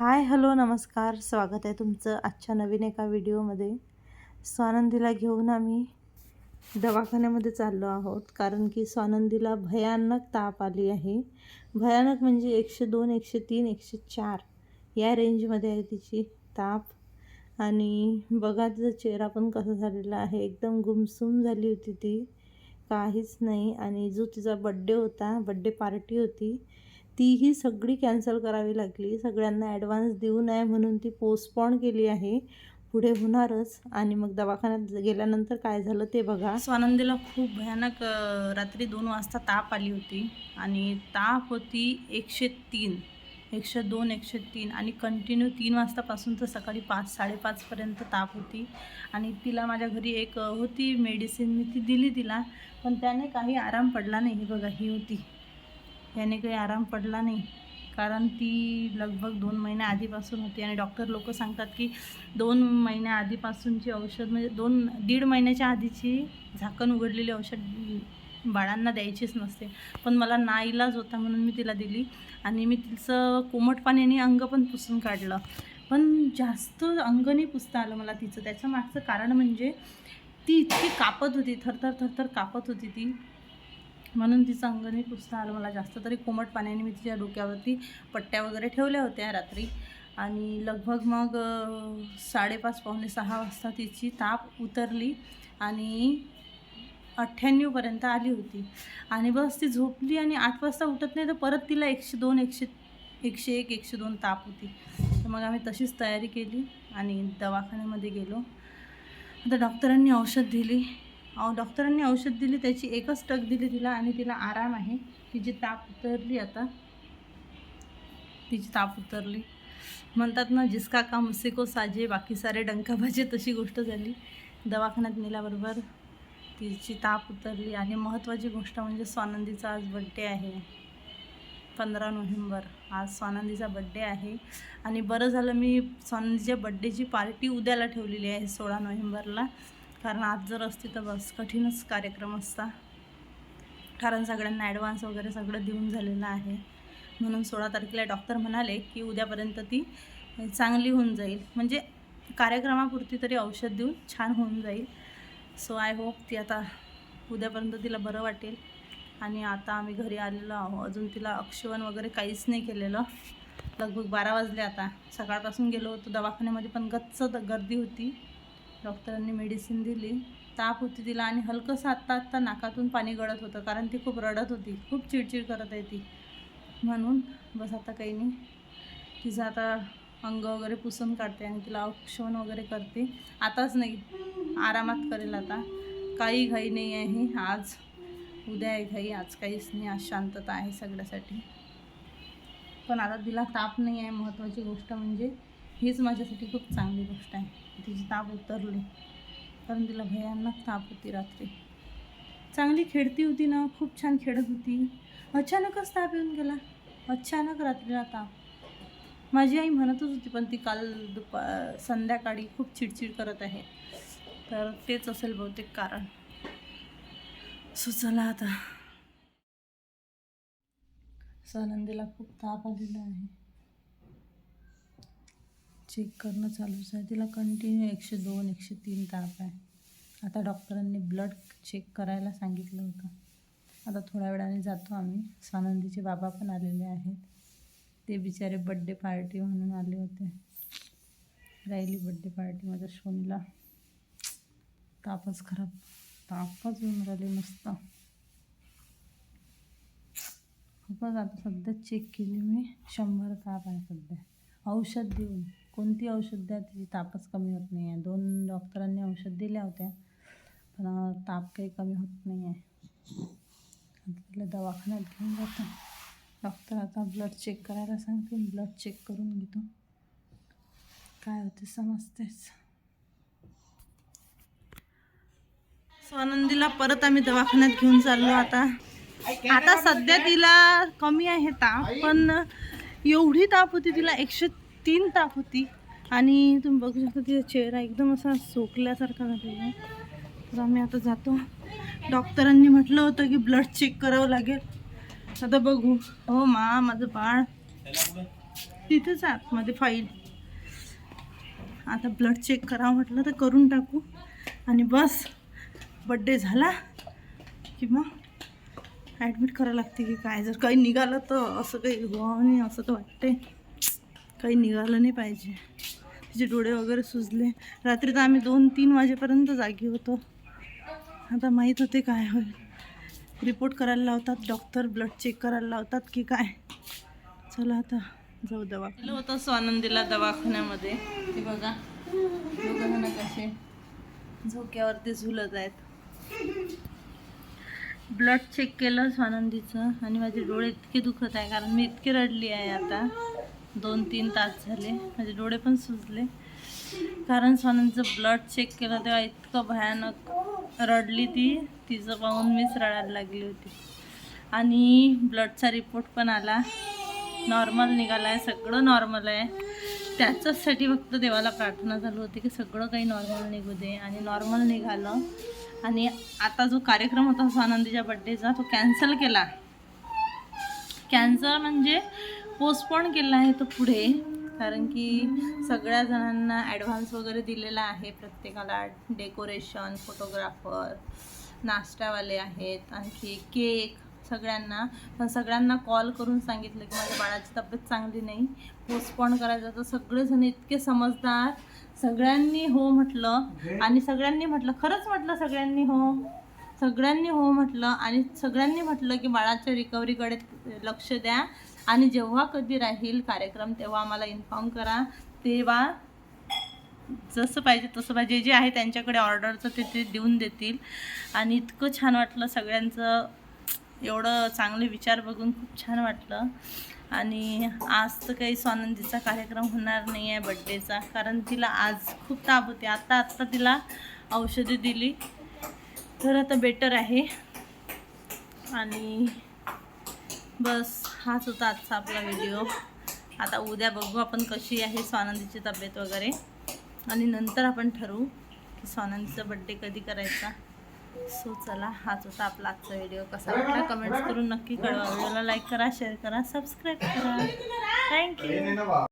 Hi hello नमस्कार. स्वागत आहे तुमचं आजच्या नवीन एका व्हिडिओमध्ये. स्वानंदीला घेऊन आम्ही दवाखान्यामध्ये चाललो आहोत कारण की स्वानंदीला भयानक ताप आली आहे. भयानक म्हणजे एकशे दोन एकशे तीन एकशे चार या रेंजमध्ये आहे तिची ताप. आणि बघा तिचा चेहरा पण कसा झालेला आहे. एकदम गुमसुम झाली होती ती. काहीच नाही. आणि जो तिचा बड्डे होता बड्डे पार्टी होती तीही सगळी कॅन्सल करावी लागली. सगळ्यांना ॲडव्हान्स देऊ नये म्हणून ती पोस्टपॉन केली आहे. पुढे होणारच. आणि मग दवाखान्यात गेल्यानंतर काय झालं ते बघा. स्वानंदीला खूप भयानक रात्री दोन वाजता ताप आली होती. आणि ताप होती एकशे तीन एकशे दोन एकशे तीन. आणि कंटिन्यू तीन वाजतापासून तर सकाळी पाच साडेपाचपर्यंत ताप होती. आणि तिला माझ्या घरी एक होती मेडिसिन मी ती दिली तिला. पण त्याने काही आराम पडला नाही. हे बघा ही होती. ह्याने काही आराम पडला नाही. कारण ती लगभग दोन महिन्या आधीपासून होती आणि डॉक्टर लोक सांगतात की दोन महिन्या आधीपासूनची औषध म्हणजे दोन दीड महिन्याच्या आधीची झाकण उघडलेली औषध बाळांना द्यायचीच नसते. पण मला नाईलाज होता म्हणून मी तिला दिली आणि मी तिचं कोमट पाण्याने अंग पण पुसून काढलं. पण जास्त अंग नाही पुसता आलं मला तिचं. त्याच्या मागचं कारण म्हणजे ती इतकी कापत होती थरथर थरथर कापत होती ती. म्हणून तिचं अंगणी पुस्तक आलं मला जास्त तरी कोमट पाण्याने मी तिच्या डोक्यावरती पट्ट्या वगैरे ठेवल्या होत्या रात्री. आणि लगभग मग साडेपाच पावणे सहा वाजता तिची ताप उतरली आणि अठ्ठ्याण्णवपर्यंत आली होती. आणि बस ती झोपली आणि आठ वाजता उठत नाही तर परत तिला एकशे दोन एकशे एकशे एक एकशे दोन ताप होती. तर मग आम्ही तशीच तयारी केली आणि दवाखान्यामध्ये गेलो. आता डॉक्टरांनी औषध दिली. डॉक्टरांनी औषध दिली त्याची एकच टक दिली तिला आणि तिला आराम आहे. तिची ताप उतरली आता. तिची ताप उतरली. म्हणतात ना जिसका का मुसिको साजे बाकी सारे डंकाबाजे तशी गोष्ट झाली. दवाखान्यात नेल्याबरोबर तिची ताप उतरली आणि महत्त्वाची गोष्ट म्हणजे स्वानंदीचा आज बड्डे आहे. पंधरा नोव्हेंबर आज स्वानंदीचा बड्डे आहे. आणि बरं झालं मी स्वानंदीच्या बड्डेची पार्टी उद्याला ठेवलेली आहे सोळा नोव्हेंबरला. कारण आज जर असती तर बस कठीणच कार्यक्रम असता. कारण सगळ्यांना ॲडव्हान्स वगैरे सगळं देऊन झालेलं आहे. म्हणून सोळा तारखेला डॉक्टर म्हणाले की उद्यापर्यंत ती चांगली होऊन जाईल. म्हणजे कार्यक्रमापुरती तरी औषध देऊन छान होऊन जाईल. सो आय होप ती आता उद्यापर्यंत तिला बरं वाटेल. आणि आता आम्ही घरी आलेलो आहो अजून तिला अक्षवण वगैरे काहीच नाही केलेलं. लगभग बारा वाजले आता. सकाळपासून गेलो होतो. दवाखान्यामध्ये पण गच्च द- गर्दी होती. डॉक्टरांनी मेडिसिन दिली. ताप होती तिला आणि हलकंसं आत्ता आत्ता नाकातून पाणी गळत होतं कारण ती खूप रडत होती. खूप चिडचिड करत आहे ती. म्हणून बस आता काही नाही. तिचं आता अंग वगैरे पुसून काढते आणि तिला औक्षण वगैरे करते. आताच नाही. आरामात करेल आता. काही घाई नाही आहे आज उद्या आहे घाई आज काहीच नाही. आज शांतता आहे सगळ्यासाठी. पण आता तिला ताप नाही आहे. महत्त्वाची गोष्ट म्हणजे हीच माझ्यासाठी खूप चांगली गोष्ट आहे. तिची ताप उतरली. कारण तिला भयानक ताप होती रात्री. चांगली खेळती होती ना खूप छान खेळत होती. अचानकच ताप येऊन गेला. अचानक रात्रीला ताप. माझी आई म्हणतच होती पण ती काल दुपा संध्याकाळी खूप चिडचिड करत आहे. तर तेच असेल बहुतेक कारण. सुचला आता. सनंदीला खूप ताप आलेला आहे. चेक करणं चालूच आहे. तिला कंटिन्यू एकशे दोन एकशे तीन ताप आहे. आता डॉक्टरांनी ब्लड चेक करायला सांगितलं होतं. आता थोड्या वेळाने जातो आम्ही. स्वानंदीचे बाबा पण आलेले आहेत. ते बिचारे बड्डे पार्टी म्हणून आले होते. राहिली बड्डे पार्टी माझ्या शोनीला. तापच खराब. तापच येऊन राहिले मस्त. खूपच आता सध्या चेक केली मी. शंभर ताप आहे सध्या. औषध देऊन. कोणती औषध द्या तिची तापच कमी होत नाही आहे दोन डॉक्टरांनी औषध दिल्या होत्या पण ताप काही कमी होत नाही आहे तिला दवाखान्यात घेऊन जातो. डॉक्टर आता ब्लड चेक करायला सांगते ब्लड चेक करून घेतो. काय होते समजतेच. स्वानंदीला परत आम्ही दवाखान्यात घेऊन चाललो आता. आता सध्या तिला कमी आहे ताप पण एवढी ताप होती तिला एकशे तीन ताप होती. आणि तुम्ही बघू शकता तिचा चेहरा एकदम असा सोकल्यासारखा झालेला आहे. तर आम्ही आता जातो. डॉक्टरांनी म्हटलं होतं की ब्लड चेक करावं लागेल. आता बघू. हो मा माझं बाळ. तिथेच आतमध्ये फाईल आता ब्लड चेक करावं म्हटलं तर करून टाकू. आणि बस बड्डे झाला. की मग ॲडमिट करावं लागते की काय? जर काही निघालं तर असं काही हो नाही असं तर वाटते काही निघालं नाही पाहिजे. तिचे डोळे वगैरे सुजले. रात्री तर आम्ही दोन तीन वाजेपर्यंत जागी होतो. आता माहीत होते काय होईल. रिपोर्ट करायला लावतात डॉक्टर ब्लड चेक करायला लावतात की काय. चला आता जाऊ दवा होतं स्वानंदीला दवाखान्यामध्ये. ते बघा दोघं कसे झोक्यावरती झुलत आहेत. ब्लड चेक केलं स्वानंदीचं आणि माझे डोळे इतके दुखत आहे कारण मी इतकी रडली आहे आता. दोन तीन तास झाले. माझे डोळे पण सुजले. कारण स्वानंदीचं ब्लड चेक केलं तेव्हा इतकं भयानक रडली ती. तिचं पाहून मीच रडायला लागली होती. आणि ब्लडचा रिपोर्ट पण आला. नॉर्मल निघाला आहे सगळं नॉर्मल आहे. त्याच्याचसाठी फक्त देवाला प्रार्थना झाली होती की सगळं काही नॉर्मल निघू दे. आणि नॉर्मल निघालं. आणि आता जो कार्यक्रम होता स्वानंदीच्या बड्डेचा तो कॅन्सल केला. कॅन्सल म्हणजे पोस्टपोन केला आहे तो पुढे कारण की सगळ्या जणांना ॲडव्हान्स वगैरे दिलेला आहे. प्रत्येकाला डेकोरेशन फोटोग्राफर नाश्त्यावाले आहेत आणखी केक सगळ्यांना. पण सगळ्यांना कॉल करून सांगितलं की माझ्या बाळाची तब्येत चांगली नाही. पोस्टपोन करायचं तर सगळेजण इतके समजदार. सगळ्यांनी हो म्हटलं आणि सगळ्यांनी म्हटलं खरंच म्हटलं सगळ्यांनी हो. सगळ्यांनी हो म्हटलं आणि सगळ्यांनी म्हटलं की बाळाच्या रिकव्हरीकडे लक्ष द्या. आणि जेव्हा कधी राहील कार्यक्रम तेव्हा आम्हाला इन्फॉर्म करा. तेव्हा जसं पाहिजे तसं पाहिजे. जे आहे त्यांच्याकडे ऑर्डरचं ते ते देऊन देतील. आणि इतकं छान वाटलं सगळ्यांचं. एवढं चांगले विचार बघून खूप छान वाटलं. आणि आज तर काही स्वानंदीचा कार्यक्रम होणार नाही आहे बड्डेचा कारण तिला आज खूप ताप होते. आत्ता आत्ता तिला औषधे दिली. तर आता बेटर आहे. आणि बस हाच होता आजचा आपला व्हिडिओ आता उद्या बघू आपण कशी आहे स्वानंदीची तब्येत वगैरे. आणि नंतर आपण ठरवू की स्वानंदीचा बड्डे कधी करायचा. सो चला हाच होता आपला आजचा व्हिडिओ कसा वाटला कमेंट्स करून नक्की कळवा. व्हिडिओला लाईक करा शेअर करा सबस्क्राईब करा. थँक्यू